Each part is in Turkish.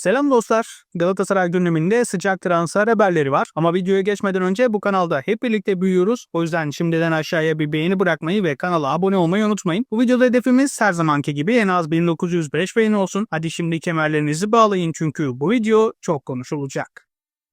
Selam dostlar. Galatasaray gündeminde sıcak transfer haberleri var. Ama videoya geçmeden önce bu kanalda hep birlikte büyüyoruz. O yüzden şimdiden aşağıya bir beğeni bırakmayı ve kanala abone olmayı unutmayın. Bu videoda hedefimiz her zamanki gibi en az 1905 beğeni olsun. Hadi şimdi kemerlerinizi bağlayın çünkü bu video çok konuşulacak.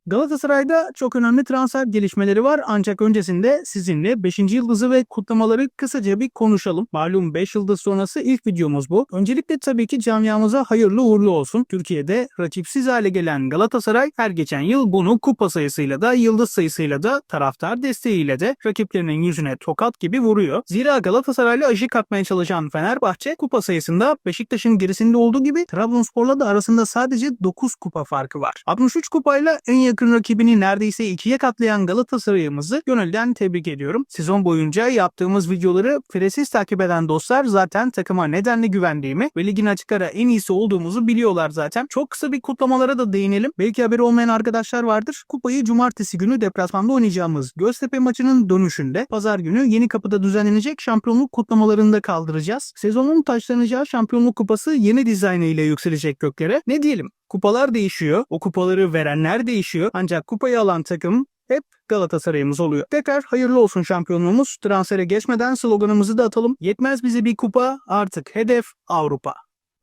Galatasaray'da çok önemli transfer gelişmeleri var ancak öncesinde sizinle 5. yıldızı ve kutlamaları kısaca bir konuşalım. Malum 5 yıldız sonrası ilk videomuz bu. Öncelikle tabii ki camiamıza hayırlı uğurlu olsun. Türkiye'de rakipsiz hale gelen Galatasaray her geçen yıl bunu kupa sayısıyla da yıldız sayısıyla da taraftar desteğiyle de rakiplerinin yüzüne tokat gibi vuruyor. Zira Galatasaray'la aşı katmaya çalışan Fenerbahçe kupa sayısında Beşiktaş'ın gerisinde olduğu gibi Trabzonspor'la da arasında sadece 9 kupa farkı var. 63 kupayla en yakın rakibini neredeyse ikiye katlayan Galatasaray'ımızı gönülden tebrik ediyorum. Sezon boyunca yaptığımız videoları firesiz takip eden dostlar zaten takıma nedenle güvendiğimi ve ligin açık ara en iyisi olduğumuzu biliyorlar zaten. Çok kısa bir kutlamalara da değinelim. Belki haberi olmayan arkadaşlar vardır. Kupayı cumartesi günü deplasmanda oynayacağımız Göztepe maçının dönüşünde pazar günü yeni kapıda düzenlenecek şampiyonluk kutlamalarında kaldıracağız. Sezonun taşlanacağı şampiyonluk kupası yeni dizaynı ile yükselecek göklere. Ne diyelim? Kupalar değişiyor. O kupaları verenler değişiyor. Ancak kupayı alan takım hep Galatasaray'ımız oluyor. Tekrar hayırlı olsun şampiyonluğumuz. Transfere geçmeden sloganımızı da atalım. Yetmez bize bir kupa, artık hedef Avrupa.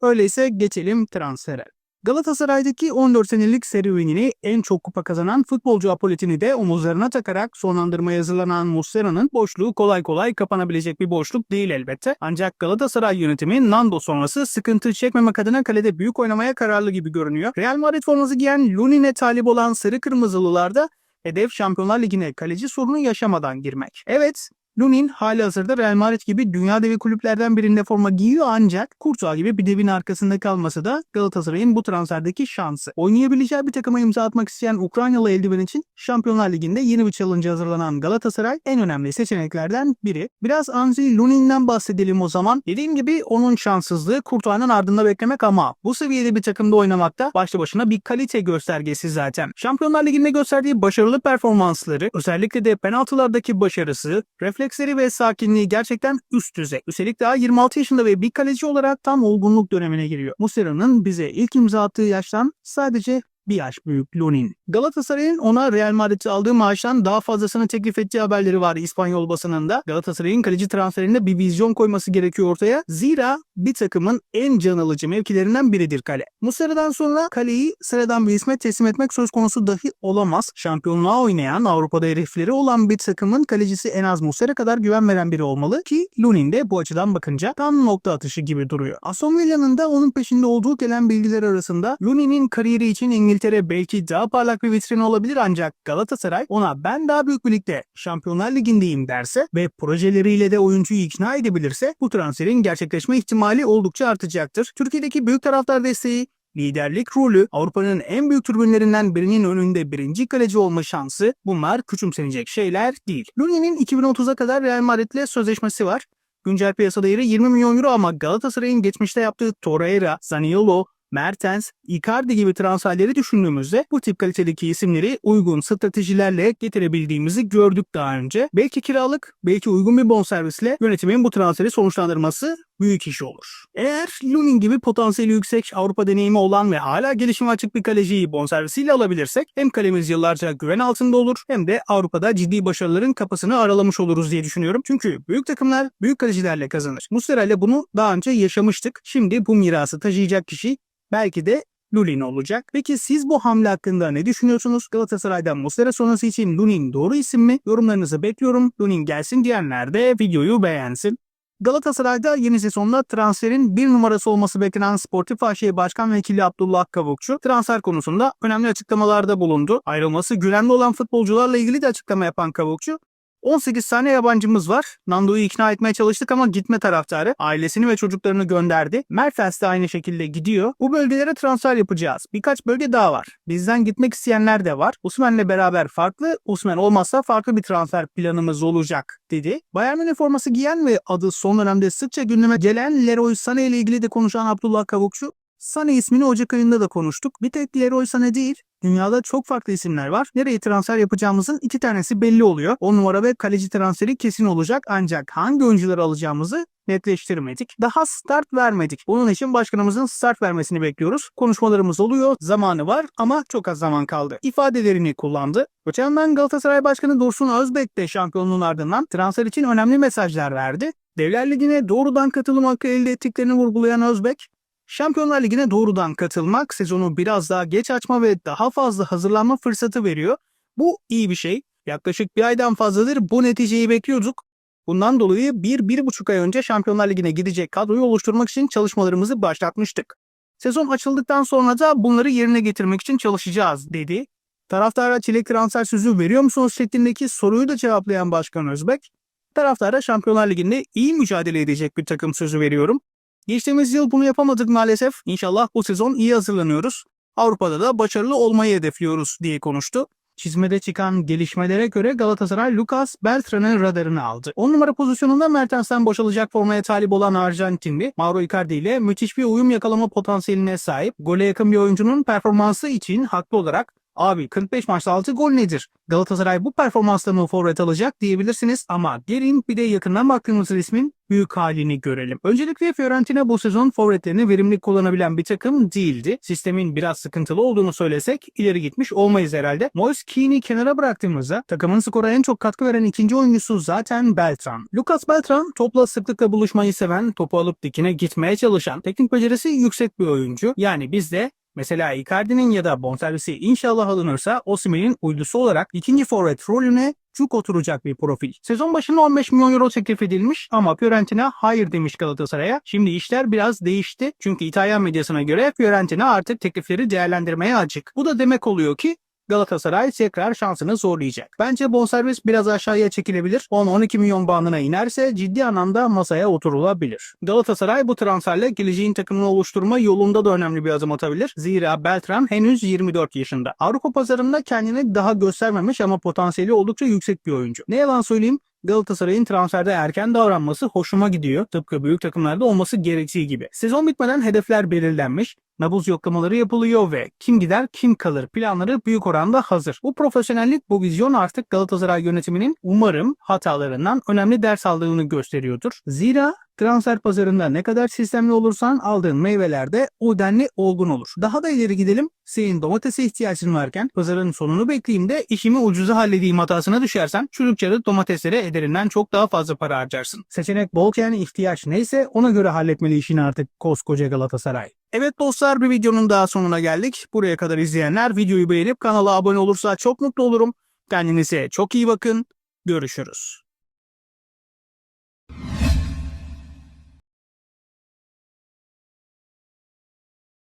Öyleyse geçelim transfere. Galatasaray'daki 14 senelik serüvenini en çok kupa kazanan futbolcu apoletini de omuzlarına takarak sonlandırmaya hazırlanan Muslera'nın boşluğu kolay kolay kapanabilecek bir boşluk değil elbette. Ancak Galatasaray yönetimi Nando sonrası sıkıntı çekmemek adına kalede büyük oynamaya kararlı gibi görünüyor. Real Madrid forması giyen Lunin'e talip olan sarı kırmızılılarda hedef Şampiyonlar Ligi'ne kaleci sorunu yaşamadan girmek. Evet, Lunin hali hazırda Real Madrid gibi dünya devi kulüplerden birinde forma giyiyor ancak Kurtuğa gibi bir devin arkasında kalması da Galatasaray'ın bu transferdeki şansı. Oynayabileceği bir takıma imza atmak isteyen Ukraynalı eldiven için Şampiyonlar Ligi'nde yeni bir challenge hazırlanan Galatasaray en önemli seçeneklerden biri. Biraz Anzi Lunin'den bahsedelim o zaman. Dediğim gibi onun şanssızlığı Kurtuğa'nın ardında beklemek ama bu seviyede bir takımda oynamakta başlı başına bir kalite göstergesi zaten. Şampiyonlar Ligi'nde gösterdiği başarılı performansları, özellikle de penaltılardaki başarısı, refleksleri ve sakinliği gerçekten üst düzey. Üstelik daha 26 yaşında ve bir kaleci olarak tam olgunluk dönemine giriyor. Muslera'nın bize ilk imza attığı yaştan sadece bir yaş büyük Lunin. Galatasaray'ın ona Real Madrid'de aldığı maaştan daha fazlasını teklif ettiği haberleri var İspanyol basınında. Galatasaray'ın kaleci transferinde bir vizyon koyması gerekiyor ortaya. Zira bir takımın en can alıcı mevkilerinden biridir kale. Muslera'dan sonra kaleyi sıradan bir isme teslim etmek söz konusu dahi olamaz. Şampiyonluğa oynayan Avrupa'da herifleri olan bir takımın kalecisi en az Muslera kadar güven veren biri olmalı ki Lunin de bu açıdan bakınca tam nokta atışı gibi duruyor. Aston Villa'nın da onun peşinde olduğu gelen bilgiler arasında Lunin'in kariyeri için İngiltere belki daha parlak bir vitrin olabilir ancak Galatasaray ona ben daha büyük bir ligde Şampiyonlar Ligi'ndeyim derse ve projeleriyle de oyuncuyu ikna edebilirse bu transferin gerçekleşme ihtimali oldukça artacaktır. Türkiye'deki büyük taraftar desteği liderlik rolü, Avrupa'nın en büyük tribünlerinden birinin önünde birinci kaleci olma şansı bunlar küçümsenecek şeyler değil. Lunin'in 2030'a kadar Real Madrid'le sözleşmesi var. Güncel piyasa değeri 20 milyon euro ama Galatasaray'ın geçmişte yaptığı Torreira, Zaniolo, Mertens, Icardi gibi transferleri düşündüğümüzde bu tip kalitedeki isimleri uygun stratejilerle getirebildiğimizi gördük daha önce. Belki kiralık, belki uygun bir bonservisle yönetimin bu transferi sonuçlandırması büyük iş olur. Eğer Lunin gibi potansiyeli yüksek Avrupa deneyimi olan ve hala gelişime açık bir kaleciyi bonservisiyle alabilirsek hem kalemiz yıllarca güven altında olur hem de Avrupa'da ciddi başarıların kapısını aralamış oluruz diye düşünüyorum. Çünkü büyük takımlar büyük kalecilerle kazanır. Muslera ile bunu daha önce yaşamıştık. Şimdi bu mirası taşıyacak kişi belki de Lunin olacak. Peki siz bu hamle hakkında ne düşünüyorsunuz? Galatasaray'dan Muslera sonrası için Lunin doğru isim mi? Yorumlarınızı bekliyorum. Lunin gelsin diyenler de videoyu beğensin. Galatasaray'da yeni sezonda transferin bir numarası olması beklenen Sportif AŞ Başkan Vekili Abdullah Kavukçu transfer konusunda önemli açıklamalarda bulundu. Ayrılması güvenli olan futbolcularla ilgili de açıklama yapan Kavukçu, 18 tane yabancımız var. Nando'yu ikna etmeye çalıştık ama gitme taraftarı. Ailesini ve çocuklarını gönderdi. Mertens de aynı şekilde gidiyor. Bu bölgelere transfer yapacağız. Birkaç bölge daha var. Bizden gitmek isteyenler de var. Usman'le beraber farklı, Usman olmazsa farklı bir transfer planımız olacak dedi. Bayern Münih forması giyen ve adı son dönemde sıkça gündeme gelen Leroy Sané ile ilgili de konuşan Abdullah Kavukçu, Sané ismini Ocak ayında da konuştuk. Bir tek Leroy Sané değil, Dünyada çok farklı isimler var. Nereye transfer yapacağımızın iki tanesi belli oluyor. 10 numara ve kaleci transferi kesin olacak ancak hangi oyuncuları alacağımızı netleştirmedik. Daha start vermedik. Bunun için başkanımızın start vermesini bekliyoruz. Konuşmalarımız oluyor. Zamanı var ama çok az zaman kaldı. İfadelerini kullandı. Öte yandan Galatasaray Başkanı Dursun Özbek de şampiyonluğun ardından transfer için önemli mesajlar verdi. Devler Ligi'ne doğrudan katılım hakkı elde ettiklerini vurgulayan Özbek, Şampiyonlar Ligi'ne doğrudan katılmak sezonu biraz daha geç açma ve daha fazla hazırlanma fırsatı veriyor. Bu iyi bir şey. Yaklaşık bir aydan fazladır bu neticeyi bekliyorduk. Bundan dolayı bir, bir buçuk ay önce Şampiyonlar Ligi'ne gidecek kadroyu oluşturmak için çalışmalarımızı başlatmıştık. Sezon açıldıktan sonra da bunları yerine getirmek için çalışacağız dedi. Taraftara çilek transfer sözü veriyor musunuz şeklindeki soruyu da cevaplayan Başkan Özbek, taraftara Şampiyonlar Ligi'nde iyi mücadele edecek bir takım sözü veriyorum. Geçtiğimiz yıl bunu yapamadık maalesef. İnşallah bu sezon iyi hazırlanıyoruz. Avrupa'da da başarılı olmayı hedefliyoruz diye konuştu. Çizmede çıkan gelişmelere göre Galatasaray Lucas Beltran'ın radarını aldı. 10 numara pozisyonunda Mertens'ten boşalacak formaya talip olan Arjantinli Mauro Icardi ile müthiş bir uyum yakalama potansiyeline sahip gole yakın bir oyuncunun performansı için haklı olarak Abi 45 maçta 6 gol nedir? Galatasaray bu performansla mı forvet alacak diyebilirsiniz ama gelin bir de yakından baktığımız resmin büyük halini görelim. Öncelikle Fiorentina bu sezon forvetlerini verimli kullanabilen bir takım değildi. Sistemin biraz sıkıntılı olduğunu söylesek ileri gitmiş olmayız herhalde. Moise Keane'i kenara bıraktığımızda takımın skora en çok katkı veren ikinci oyuncusu zaten Beltran. Lucas Beltran topla sıklıkla buluşmayı seven, topu alıp dikine gitmeye çalışan, teknik becerisi yüksek bir oyuncu. Yani biz de Mesela Icardi'nin ya da bonservisi inşallah alınırsa Osimhen'in uydusu olarak ikinci forvet rolüne çok oturacak bir profil. Sezon başında 15 milyon euro teklif edilmiş ama Fiorentina hayır demiş Galatasaray'a. Şimdi işler biraz değişti. Çünkü İtalyan medyasına göre Fiorentina artık teklifleri değerlendirmeye açık. Bu da demek oluyor ki Galatasaray tekrar şansını zorlayacak. Bence bonservis biraz aşağıya çekilebilir. 10-12 milyon bandına inerse ciddi anlamda masaya oturulabilir. Galatasaray bu transferle geleceğin takımını oluşturma yolunda da önemli bir adım atabilir. Zira Beltran henüz 24 yaşında. Avrupa pazarında kendini daha göstermemiş ama potansiyeli oldukça yüksek bir oyuncu. Ne yalan söyleyeyim Galatasaray'ın transferde erken davranması hoşuma gidiyor. Tıpkı büyük takımlarda olması gerektiği gibi. Sezon bitmeden hedefler belirlenmiş, nabız yoklamaları yapılıyor ve kim gider kim kalır planları büyük oranda hazır. Bu profesyonellik, bu vizyon artık Galatasaray yönetiminin umarım hatalarından önemli ders aldığını gösteriyordur. Zira transfer pazarında ne kadar sistemli olursan aldığın meyveler de o denli olgun olur. Daha da ileri gidelim. Senin domatese ihtiyacın varken pazarın sonunu bekleyeyim de işimi ucuza halledeyim hatasına düşersen çürükçarı domateslere ederinden çok daha fazla para harcarsın. Seçenek bolken ihtiyaç neyse ona göre halletmeli işini artık koskoca Galatasaray. Evet dostlar bir videonun daha sonuna geldik. Buraya kadar izleyenler videoyu beğenip kanala abone olursa çok mutlu olurum. Kendinize çok iyi bakın. Görüşürüz.